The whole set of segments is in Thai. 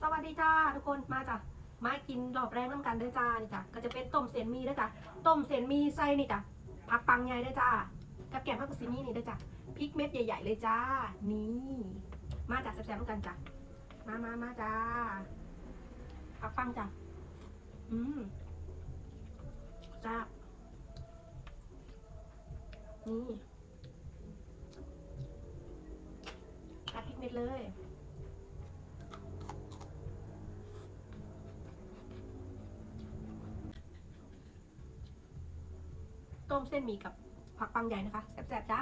สวัสดีจ้าทุกคนมาจ้ะมากินดอกแรงน้ำกันเด้อจ้านี่จ้ะก็จะเป็นต้มเส้นมีเด้อจ้ะต้มเส้นมีไส้นี่จ้ะผักปังใหญ่เด้อจ้ากับแกงผักกุซีนี่นี่ด้อจ้ะพริกเม็ดใหญ่ ๆ เลยจ้านี่มาจากแซ่บๆน้ำกันจ้ะมามามาจ้าผักปังจ้ะอืมจ้านี่กัดพริกเม็ดเลย ต้มเส้นหมี่กับผักปังใหญ่นะคะแซ่บๆจ้า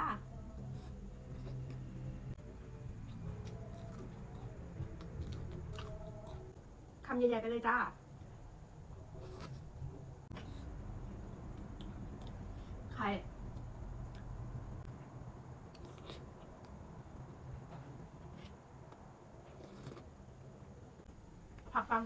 คำใหญ่ๆไปเลยจ้าไข่ผักปัง